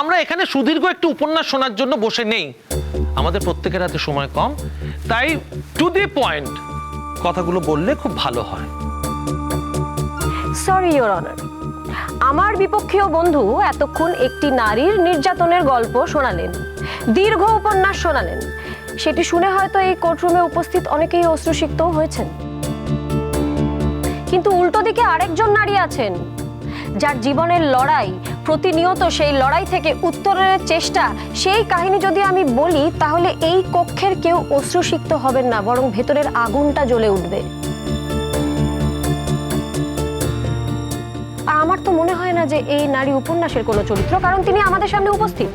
আমরা এখানে সুদীর্ঘ একটি উপন্যাস শোনার জন্য বসে নেই। আমাদের প্রত্যেকের হাতে সময় কম। তাই টু দি পয়েন্ট কথাগুলো বললে খুব ভালো হয়। সরি ইওর অনার আমার বিপক্ষীয় বন্ধু এতক্ষণ একটি নারীর নির্যাতনের গল্প শোনালেন। দীর্ঘ উপন্যাস শোনালেন। সেটি শুনে হয়তো এই কোর্টরুমে উপস্থিত অনেকেই অশ্রুসিক্তও হয়েছেন। কিন্তু উল্টো দিকে আরেকজন নারী আছেন, যার জীবনের লড়াই প্রতিনিয়ত সেই লড়াই থেকে উত্তরের চেষ্টা। সেই কাহিনী যদি আমি বলি, তাহলে এই কক্ষের কেউ অশ্রুসিক্ত হবেন না, বরং ভেতরের আগুনটা জ্বলে উঠবে। আমার তো মনে হয় না যে এই নারী উপন্যাসের কোনো চরিত্র, কারণ তিনি আমাদের সামনে উপস্থিত।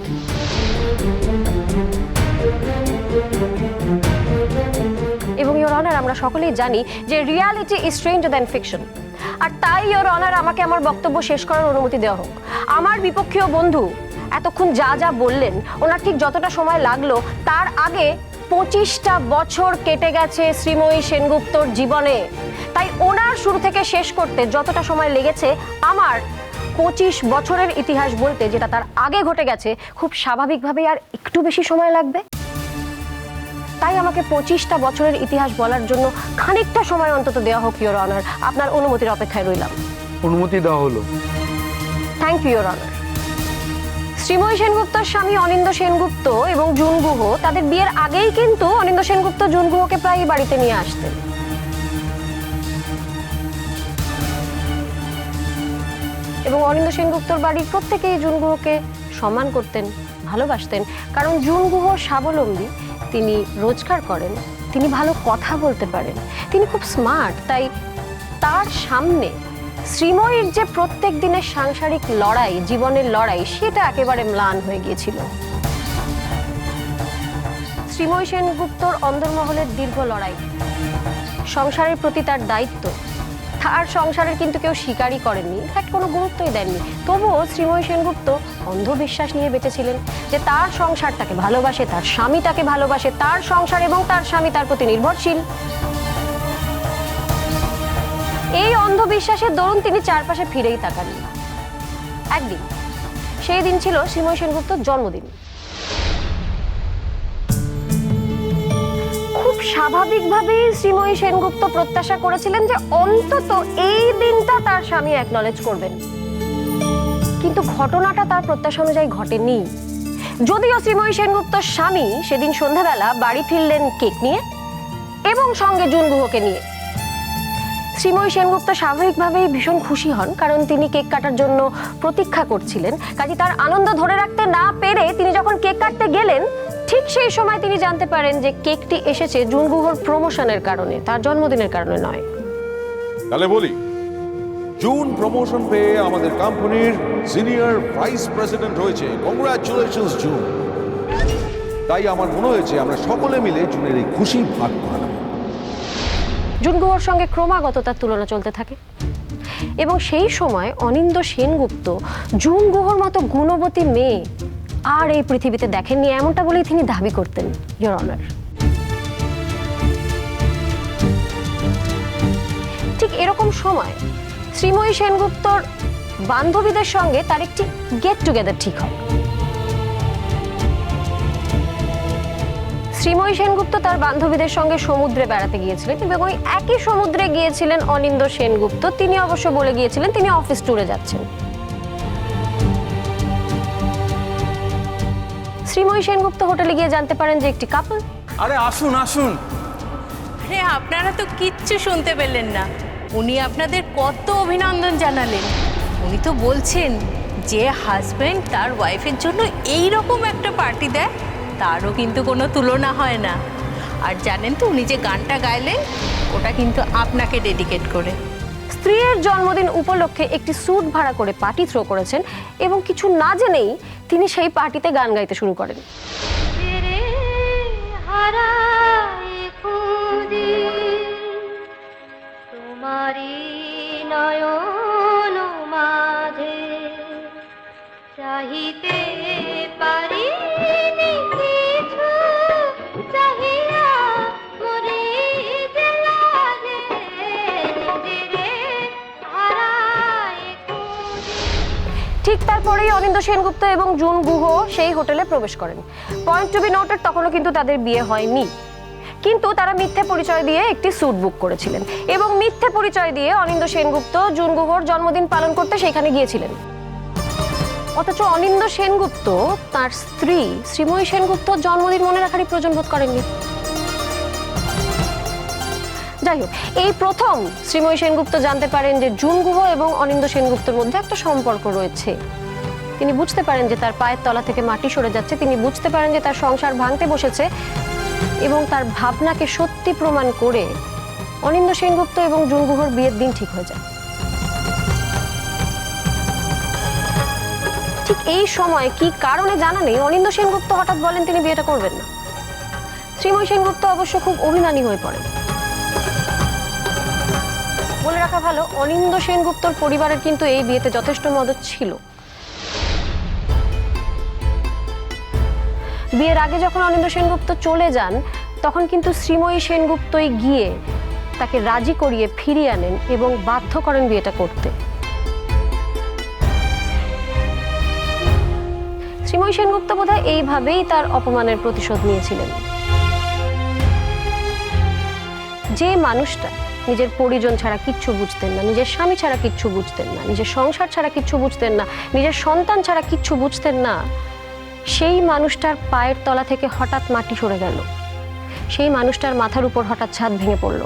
এবং ইওর অনার আমরা সকলেই জানি যে reality is stranger than fiction আর তাই ইওর অনার আমাকে আমার বক্তব্য শেষ করার অনুমতি দেওয়া হোক। আমার বিপক্ষীয় বন্ধু, এতক্ষণ যা যা বললেন, ওনার ঠিক যতটা সময় লাগল, তার আগে পঁচিশটা বছর কেটে গেছে শ্রীময়ী সেনগুপ্তর জীবনে। তাই ওনার শুরু থেকে শেষ করতে যতটা সময় লেগেছে, আমার পঁচিশ বছরের ইতিহাস বলতে যেটা তার আগে ঘটে গেছে, খুব স্বাভাবিকভাবেই আর একটু বেশি সময় লাগবে। তাই আমাকে পঁচিশটা বছরের ইতিহাস বলার জন্য খানিকটা সময় অন্তত দেওয়া হোক ইওর অনার আপনার অনুমতির অপেক্ষায় রইলাম। অনুমতি দেওয়া হলো। Thank you your honour Sreemoyee সেনগুপ্তর স্বামী অনিন্দ সেনগুপ্ত এবং জুন গুহ তাদের বিয়ের আগেই কিন্তু অনিন্দ সেনগুপ্ত জুন গুহকে প্রায় বাড়িতে নিয়ে আসতেন। এবং অনিন্দ সেনগুপ্তর বাড়ির প্রত্যেকেই জুন গুহকে সম্মান করতেন, ভালোবাসতেন। কারণ জুন গুহ স্বাবলম্বী, তিনি রোজগার করেন, তিনি ভালো কথা বলতে পারেন, তিনি খুব স্মার্ট তাই তার সামনে শ্রীময়ীর যে প্রত্যেক দিনের সাংসারিক লড়াই, জীবনের লড়াই, সেটা একেবারে ম্লান হয়ে গিয়েছিল। শ্রীময়ী সেনগুপ্তর অন্দরমহলের দীর্ঘ লড়াই। সংসারের প্রতি তার দায়িত্ব। তার সংসারের কিন্তু কেউ স্বীকারই করেননি। ইনফ্যাক্ট কোনো গুরুত্বই দেননি। তবুও শ্রীময়ী সেনগুপ্ত অন্ধবিশ্বাস নিয়ে বেঁচেছিলেন যে তার সংসার তাকে ভালোবাসে, তার স্বামী তাকে ভালোবাসে, তার সংসার এবং তার স্বামী তার প্রতি নির্ভরশীল। এই অন্ধবিশ্বাসের দরুন তিনি চারপাশে ফিরেই তাকাননি একদিন, সেই দিন ছিল শ্রীময়ী সেনগুপ্তর জন্মদিন। খুব স্বাভাবিকভাবেই শ্রীময়ী সেনগুপ্ত প্রত্যাশা করেছিলেন যে অন্তত এই দিনটা তার স্বামী অ্যাকনলেজ করবেন। কিন্তু ঘটনাটা তার প্রত্যাশা অনুযায়ী ঘটেনি। যদিও শ্রীময়ী সেনগুপ্তর স্বামী সেদিন সন্ধ্যাবেলা বাড়ি ফিরলেন কেক নিয়ে এবং সঙ্গে জুন গুহকে নিয়ে। শ্রীময়ী সেনগুপ্ত স্বাভাবিকভাবেই ভীষণ খুশি হন, কারণ তিনি কেক কাটার জন্য প্রতীক্ষা করছিলেন। কাজে তার আনন্দ ধরে রাখতে না পেরে তিনি যখন কেক কাটতে গেলেন, ঠিক সেই সময় তিনি জানতে পারেন যে কেকটি এসেছে জুনগুহর প্রমোশনের কারণে, তার জন্মদিনের কারণে নয়। তাহলে বলি, জুন প্রমোশন পেয়ে আমাদের কোম্পানির সিনিয়র ভাইস প্রেসিডেন্ট হয়েছে কংগ্রাচুলেশনস জুন তাই আমার মনে হয়েছে আমরা সকলে মিলে জুনের এই খুশি ভাগ করে জুনগুহর সঙ্গে ক্রমাগত তার তুলনা চলতে থাকে। এবং সেই সময় অনিন্দ সেনগুপ্ত জুন গুহর মতো গুণবতী মেয়ে আর এই পৃথিবীতে দেখেননি, এমনটা বলেই তিনি দাবি করতেন ইয়োর অনার ঠিক এরকম সময় শ্রীময়ী সেনগুপ্তর বান্ধবীদের সঙ্গে তার একটি গেট টুগেদার ঠিক হয়। শ্রীময়ী সেনগুপ্ত তার বান্ধবীদের সঙ্গে সমুদ্রে বেড়াতে গিয়েছিলেন এবং ওই একই সমুদ্রে গিয়েছিলেন অনিন্দ সেনগুপ্ত। তিনি অবশ্য বলে গিয়েছিলেন তিনি অফিস ট্যুরে যাচ্ছেন। শ্রীময়ী সেনগুপ্ত হোটেলে গিয়ে জানতে পারেন যে একটি কাপল। আরে আসুন আসুন। আরে আপনারা তো কিচ্ছু শুনতে পেলেন না। উনি আপনাদের কত অভিনন্দন জানালেন। উনি তো বলছেন যে হাজবেন্ড তার ওয়াইফের জন্য এই রকম একটা পার্টি দেয়। তারও কিন্তু কোনো তুলনা হয় না। আর জানেন তো, উনি যে গানটা গাইলে, ওটা কিন্তু আপনাকে ডেডিকেট করে। স্ত্রীর জন্মদিন উপলক্ষে একটি স্যুট ভাড়া করে পার্টি থ্রো করেছেন এবং কিছু না জেনেই তিনি সেই পার্টিতে গান গাইতে শুরু করেন। ঠিক তারপরেই অনিন্দ সেনগুপ্ত এবং জুন গুহ সেই হোটেলে প্রবেশ করেন। পয়েন্ট টু বি নোটেড তখনও কিন্তু তাদের বিয়ে হয়নি। কিন্তু তারা মিথ্যে পরিচয় দিয়ে একটি স্যুট বুক করেছিলেন এবং মিথ্যে পরিচয় দিয়ে অনিন্দ সেনগুপ্ত জুন গুহর জন্মদিন পালন করতে সেখানে গিয়েছিলেন। অথচ অনিন্দ সেনগুপ্ত তার স্ত্রী শ্রীময়ী সেনগুপ্ত জন্মদিন মনে রাখারই প্রয়োজন বোধ করেননি। যাই হোক, এই প্রথম শ্রীময়ী সেনগুপ্ত জানতে পারেন যে জুন গুহ এবং অনিন্দ সেনগুপ্তর মধ্যে একটা সম্পর্ক রয়েছে। তিনি বুঝতে পারেন যে তার পায়ের তলা থেকে মাটি সরে যাচ্ছে, তিনি বুঝতে পারেন যে তার সংসার ভাঙতে বসেছে এবং তার ভাবনাকে সত্যি প্রমাণ করে অনিন্দ সেনগুপ্ত এবং জুন গুহর বিয়ের দিন ঠিক হয়ে যায়। ঠিক এই সময় কি কারণে জানা নেই? অনিন্দ সেনগুপ্ত হঠাৎ বলেন তিনি বিয়েটা করবেন না। শ্রীময় সেনগুপ্ত অবশ্য খুব অভিমানী হয়ে পড়েন। বলে রাখা ভালো অনিন্দ সেনগুপ্তর পরিবারের কিন্তু এই বিয়েতে যথেষ্ট মদত ছিল। বিয়ের আগে যখন অনিন্দ সেনগুপ্ত চলে যান, তখন কিন্তু শ্রীময়ী সেনগুপ্তই গিয়ে তাকে রাজি করিয়ে ফিরিয়ে আনেন এবং বাধ্য করেন বিয়েটা করতে। শ্রীময়ী সেনগুপ্ত বোধহয় এইভাবেই তার অপমানের প্রতিশোধ নিয়েছিলেন। যে মানুষটা নিজের পরিজন ছাড়া কিচ্ছু বুঝতেন না, নিজের স্বামী ছাড়া কিচ্ছু বুঝতেন না, নিজের সংসার ছাড়া কিচ্ছু বুঝতেন না, নিজের সন্তান ছাড়া কিচ্ছু বুঝতেন না। সেই মানুষটার পায়ের তলা থেকে হঠাৎ মাটি সরে গেল। সেই মানুষটার মাথার উপর হঠাৎ ছাদ ভেঙে পড়ল।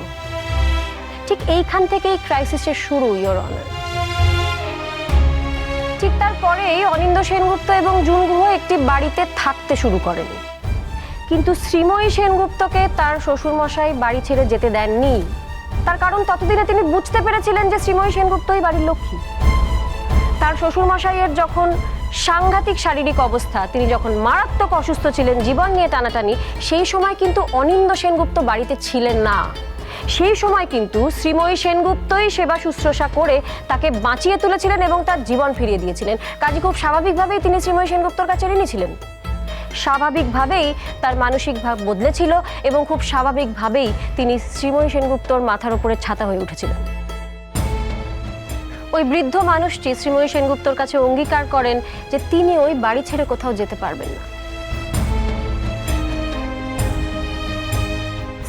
ঠিক এইখান থেকেই ক্রাইসিসের শুরু ইয়োর অনার ঠিক তারপরেই অনিন্দ সেনগুপ্ত এবং জুন গুহ একটি বাড়িতে থাকতে শুরু করেন। কিন্তু শ্রীময়ী সেনগুপ্তকে তার শ্বশুরমশাই বাড়ি ছেড়ে যেতে দেননি। তার কারণ ততদিনে তিনি বুঝতে পেরেছিলেন যে শ্রীময়ী সেনগুপ্তই বাড়ির লক্ষ্মী। তার শ্বশুরমশাইয়ের যখন সাংঘাতিক শারীরিক অবস্থা, তিনি যখন মারাত্মক অসুস্থ ছিলেন, জীবন নিয়ে টানাটানি, সেই সময় কিন্তু অনিন্দ সেনগুপ্ত বাড়িতে ছিলেন না। সেই সময় কিন্তু শ্রীময়ী সেনগুপ্তই সেবা শুশ্রূষা করে তাকে বাঁচিয়ে তুলেছিলেন এবং তার জীবন ফিরিয়ে দিয়েছিলেন। কাজে খুব স্বাভাবিকভাবেই তিনি শ্রীময়ী সেনগুপ্তর কাছে ঋণী ছিলেন। স্বাভাবিকভাবেই তার মানসিক ভাব বদলেছিল এবং খুব স্বাভাবিকভাবেই তিনি শ্রীময়ী সেনগুপ্তর মাথার উপরে ছাতা হয়ে উঠেছিলেন। ওই বৃদ্ধ মানুষটি শ্রীময়ী সেনগুপ্তর কাছে অঙ্গীকার করেন যে তিনি ওই বাড়ি ছেড়ে কোথাও যেতে পারবেন না।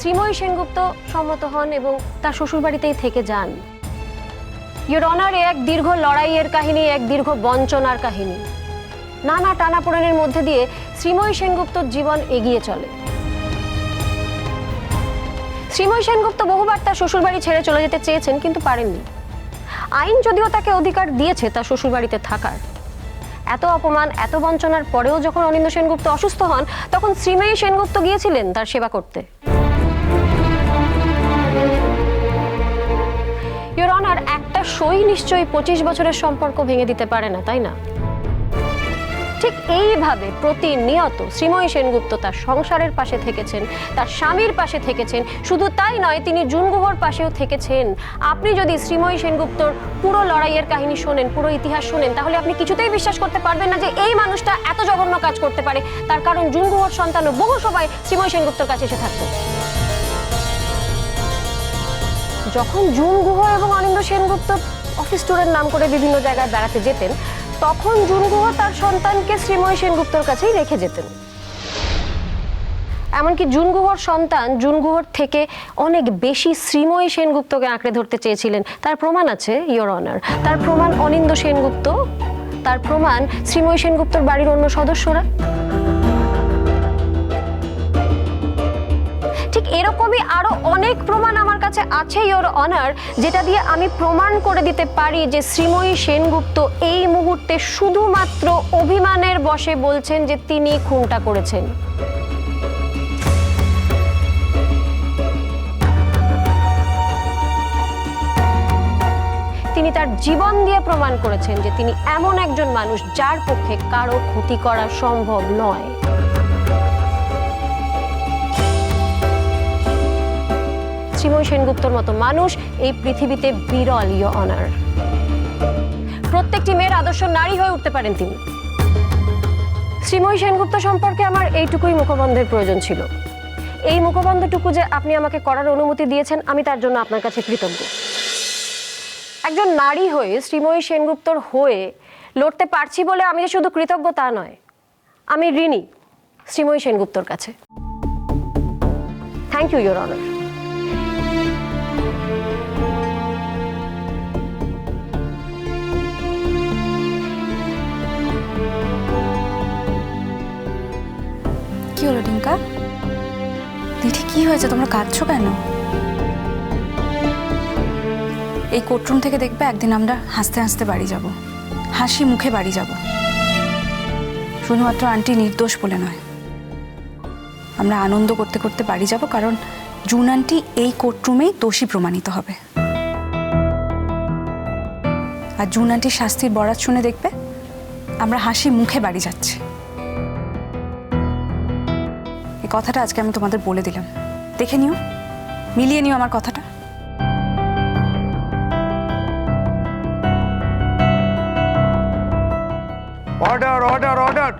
শ্রীময়ী সেনগুপ্ত সম্মত হন এবং তার শ্বশুরবাড়িতেই থেকে যান। অনার এক দীর্ঘ লড়াইয়ের কাহিনী, এক দীর্ঘ বঞ্চনার কাহিনী। নানা টানাপোড়েনের মধ্যে দিয়ে শ্রীময়ী সেনগুপ্তর জীবন এগিয়ে চলে। শ্রীময়ী সেনগুপ্ত বহুবার তার শ্বশুরবাড়ি ছেড়ে চলে যেতে চেয়েছেন, কিন্তু পারেননি। আইন যদিও তাকে অধিকার দিয়েছে তার শ্বশুরবাড়িতে থাকার। এত অপমান, এত বঞ্চনার পরেও যখন অনিন্দ সেনগুপ্ত অসুস্থ হন, তখন শ্রীময়ী সেনগুপ্ত গিয়েছিলেন তার সেবা করতে। একটা সই নিশ্চয়ই পঁচিশ বছরের সম্পর্ক ভেঙে দিতে পারে না, তাই না? ঠিক এইভাবে প্রতিনিয়ত শ্রীময়ী সেনগুপ্ত তার সংসারের পাশে থেকেছেন, তার স্বামীর পাশে থেকেছেন, শুধু তাই নয়, তিনি জুনগুহর পাশেও থেকেছেন। আপনি যদি শ্রীময়ী সেনগুপ্তর পুরো লড়াইয়ের কাহিনী শোনেন, পুরো ইতিহাস শোনেন, তাহলে আপনি কিছুতেই বিশ্বাস করতে পারবেন না যে এই মানুষটা এত জঘন্য কাজ করতে পারে। তার কারণ জুনগুহর সন্তান ও বহু সবাই শ্রীময়ী সেনগুপ্তর কাছে এসে থাকতো। যখন জুন গুহ এবং অনিন্দ সেনগুপ্ত অফিস ট্যুরের নাম করে বিভিন্ন জায়গায় বেড়াতে যেতেন তখন জুন তার সন্তানকে শ্রীময় সেনগুপ্তর কাছেই রেখে যেতেন। এমনকি জুন গুহর সন্তান জুন গুহর থেকে অনেক বেশি শ্রীময়ী সেনগুপ্তকে আঁকড়ে ধরতে চেয়েছিলেন। তার প্রমাণ আছে ইয়োর অনার তার প্রমাণ অনিন্দ সেনগুপ্ত, তার প্রমাণ শ্রীময়ী সেনগুপ্তর বাড়ির অন্য সদস্যরা। ঠিক এরকমই আরও অনেক প্রমাণ আমার কাছে আছে ইওর অনার যেটা দিয়ে আমি প্রমাণ করে দিতে পারি যে শ্রীময়ী সেনগুপ্ত এই মুহূর্তে শুধুমাত্র অভিমানের বশে বলছেন যে তিনি খুনটা করেছেন। তিনি তার জীবন দিয়ে প্রমাণ করেছেন যে তিনি এমন একজন মানুষ যার পক্ষে কারও ক্ষতি করা সম্ভব নয়। শ্রীময়ী সেনগুপ্তর মতো মানুষ এই পৃথিবীতে বিরল ইয় অনার প্রত্যেকটি মেয়ের আদর্শ নারী হয়ে উঠতে পারেন তিনি। শ্রীময়ী সেনগুপ্ত সম্পর্কে আমার এইটুকুই মুখবন্ধের প্রয়োজন ছিল। এই মুখবন্ধটুকু যে আপনি আমাকে করার অনুমতি দিয়েছেন, আমি তার জন্য আপনার কাছে কৃতজ্ঞ। একজন নারী হয়ে শ্রীময়ী সেনগুপ্তর হয়ে লড়তে পারছি বলে আমি যে শুধু কৃতজ্ঞ তা নয়, আমি ঋণী শ্রীময়ী সেনগুপ্তর কাছে। থ্যাংক ইউ ইয়োর অনার কি হলো ডিঙ্কা দিদি, কি হয়েছে? তোমরা কাঁদছো কেন? এই কোর্টরুম থেকে দেখবে একদিন আমরা হাসতে হাসতে বাড়ি যাব। হাসি মুখে বাড়ি যাব। শুধুমাত্র আন্টি নির্দোষ বলে নয়। আমরা আনন্দ করতে করতে বাড়ি যাব কারণ জুন আন্টি এই কোর্টরুমেই দোষী প্রমাণিত হবে। আর জুন আন্টির শাস্তির বরাত শুনে দেখবে আমরা হাসি মুখে বাড়ি যাচ্ছি। কথাটা আজকে আমি তোমাদের বলে দিলাম। দেখে নিও মিলিয়ে নিও আমার কথাটা। Order order